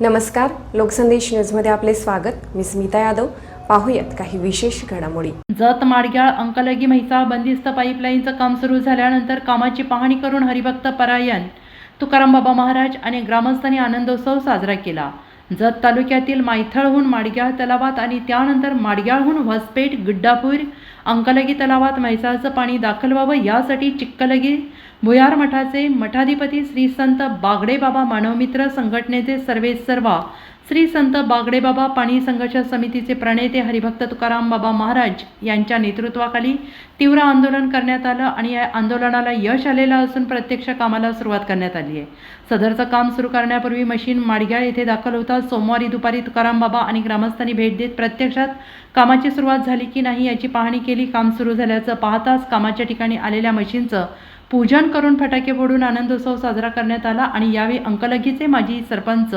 नमस्कार लोकसंदेश न्यूजमध्ये आपले स्वागत. मी स्मिता यादव. पाहूयात काही विशेष घडामोडी. जत माडग्याळ अंकलगी म्हैसाळ बंदिस्त पाईपलाईनचं काम सुरू झाल्यानंतर कामाची पाहणी करून हरिभक्त परायण. तुकाराम बाबा महाराज आणि ग्रामस्थांनी आनंदोत्सव साजरा केला. जत तालुक्यातील मायथळहून माडग्याळ तलावात आणि त्यानंतर माडग्याळहून व्हसपेठ गुड्डापूर अंकलगी तलावात म्हैसाचं पाणी दाखल व्हावं यासाठी चिक्कलगी भुयार मठाचे मठाधिपती श्री संत बागडे बाबा मानवमित्र संघटनेचे सर्वे सर्वा श्री संत बागडे बाबा पाणी संघर्ष समितीचे प्रणेते हरिभक्त तुकाराम बाबा महाराज यांच्या नेतृत्वाखाली तीव्र आंदोलन करण्यात आलं आणि या आंदोलनाला यश आलेलं असून प्रत्यक्ष कामाला सुरुवात करण्यात आली आहे. सदरचं काम सुरू करण्यापूर्वी मशीन माडग्याळ येथे दाखल होतात सोमवारी दुपारी तुकाराम बाबा आणि ग्रामस्थांनी भेट देत प्रत्यक्षात कामाची सुरुवात झाली की नाही याची पाहणी केली. काम सुरू झाल्याचं पाहताच कामाच्या ठिकाणी आलेल्या मशीनचं पूजन करून फटाके फोडून आनंदोत्सव साजरा करण्यात आला आणि यावेळी अंकलगीचे माजी सरपंच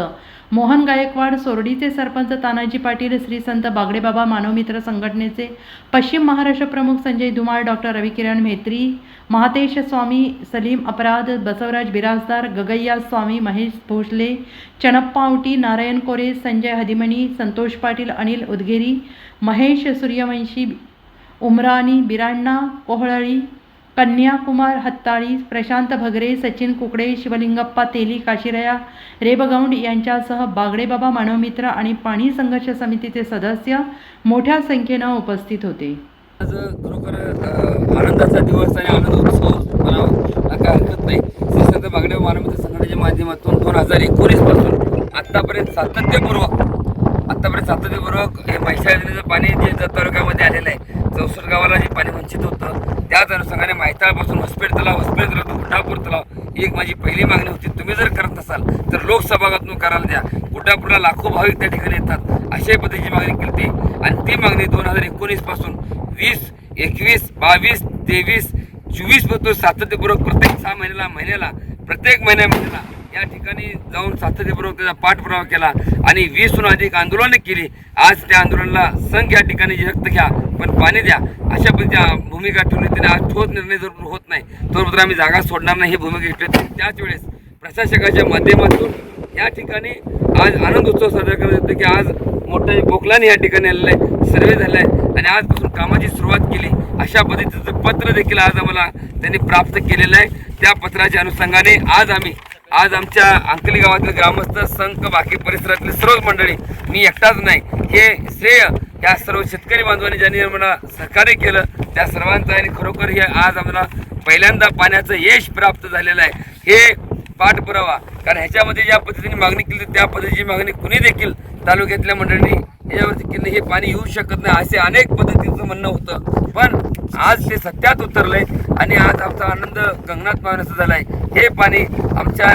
मोहन गायकवाड सोरडीचे सरपंच तानाजी पाटील श्री संत बागडेबाबा मानवमित्र संघटनेचे पश्चिम महाराष्ट्र प्रमुख संजय धुमाळ डॉक्टर रविकिरण म्हेत्री महातेश स्वामी सलीम अपराध बसवराज बिराजदार गगैया स्वामी महेश भोसले चनप्पा औटी नारायण कोरे संजय हदिमणी संतोष पाटील अनिल उदगेरी महेश सूर्यवंशी उमराणी बिराण्णा कोहळळी कन्याकुमार हत्ताळी प्रशांत भगरे सचिन कुकडे शिवलिंगप्पा तेली काशिरया रेबगौंड यांच्यासह बागडेबाबा मानवमित्र आणि पाणी संघर्ष समितीचे सदस्य मोठ्या संख्येनं उपस्थित होते. आज खरोखर आनंदाचा दिवस आणि आनंद उत्सव म्हणावा काय हरकत नाही. श्री संत बागडे मानवमित्र संघटनेच्या माध्यमातून दोन हजार एकोणीसपासून आत्तापर्यंत सातत्यपूर्वक आत्तापर्यंत सातत्यपूर्वक हे म्हैसाळ नदीचं पाणी जे तालुक्यामध्ये आलेलं आहे चौसष्ट गावाला जे पाणी वंचित होतं त्याच अनुषंगाने माहिताळपासून हॉस्पिटल तलाव हॉस्पिटल तलाव तो गुड्डापूर तलाव ही एक माझी पहिली मागणी होती तुम्ही जर करत नसाल तर लोकसभागातून करायला द्या गुड्डापूरला लाखो भाविक त्या ठिकाणी येतात अशाही पद्धतीची मागणी केली होती आणि ती मागणी दोन हजार एकोणीसपासून वीस एकवीस बावीस तेवीस चोवीसपासून सातत्यपूर्वक प्रत्येक सहा महिन्याला महिन्याला प्रत्येक महिन्या महिन्याला या ठिकाणी जाऊन सातत्यपूर्वक त्याचा पाठपुरावा केला आणि वीसहून अधिक आंदोलनं केली. आज त्या आंदोलनाला संघ या ठिकाणी रक्त घ्या पण पाणी द्या. अशा पद्धतीच्या भूमिका ठेवली त्याने आज ठोस निर्णय जर होत नाही तोपर्यंत आम्ही जागा सोडणार नाही ही भूमिका घेतली त्याच वेळेस प्रशासकाच्या माध्यमातून या ठिकाणी आज आनंद उत्सव साजरा करण्यात येतो की आज मोठं बोकलाने या ठिकाणी आलेलं आहे सर्वे झाला आहे आणि आजपासून कामाची सुरुवात केली. अशा पद्धतीचं पत्र देखील आज आम्हाला त्यांनी प्राप्त केलेलं आहे. त्या पत्राच्या अनुषंगाने आज आम्ही आज आमच्या अंकली गावातील ग्रामस्थ संघ बाकी परिसरातील सर्वच मंडळी मी एकटाच नाही. हे श्रेय या सर्व शेतकरी बांधवांनी ज्यांनी मला सहकार्य केलं त्या सर्वांचं आणि खरोखर हे आज आम्हाला पहिल्यांदा पाण्याचं यश प्राप्त झालेलं आहे. हे पाठपुरावा कारण ह्याच्यामध्ये ज्या पद्धतीने मागणी केली त्या पद्धतीची मागणी कुणी देखील तालुक्यातल्या मंडळींनी याच्यावरती केली हे पाणी येऊ शकत नाही असे अनेक पद्धतीचं म्हणणं होतं. पण आज ते सत्यात उतरलंय आणि आज आमचा आनंद गंगनाथ मावण्याचा झाला आहे हे पाणी आमच्या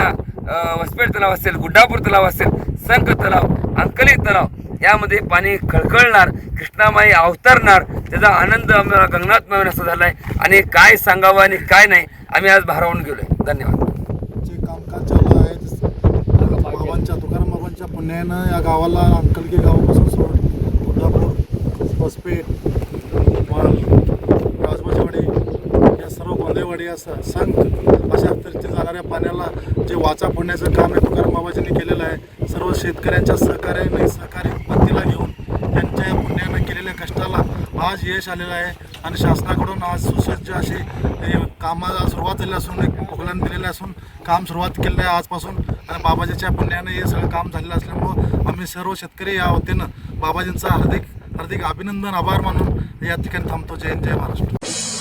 अ, वसपेठ तलाव असेल गुड्डापूर तलाव असेल संख तलाव अंकली तलाव यामध्ये पाणी खळखळणार कृष्णामाई अवतरणार. त्याचा आनंद आम्हाला गंगनाथ मावण्याचा झाला आहे आणि काय सांगावं आणि काय नाही आम्ही आज भारावून गेलोय. धन्यवाद. जे कामकाज चालू आहे बाबांच्या तुकाराम बाबांच्या पुण्यानं या गावाला अंकलगी गावापासून सोड गुड्डापूर होसपेठ आंबेवाडी असं या अशा तऱ्हेचे जाणाऱ्या पाण्याला जे वाचा फोडण्याचं काम आहे तुकाराम बाबाजींनी केलेलं आहे सर्व शेतकऱ्यांच्या सहकार्याने सहकार्य पत्तीला घेऊन त्यांच्या या पुण्यानं केलेल्या कष्टाला आज यश आलेलं आहे आणि शासनाकडून आज सुसज्ज अशी कामाला सुरुवात झाली असून एक पोकलन दिलेलं असून काम सुरुवात केलेलं आहे आजपासून आणि बाबाजीच्या पुण्यानं हे सगळं काम झालेलं असल्यामुळं आम्ही सर्व शेतकरी या वतीनं बाबाजींचा हार्दिक हार्दिक अभिनंदन आभार मानून या ठिकाणी थांबतो. जय जय महाराष्ट्र.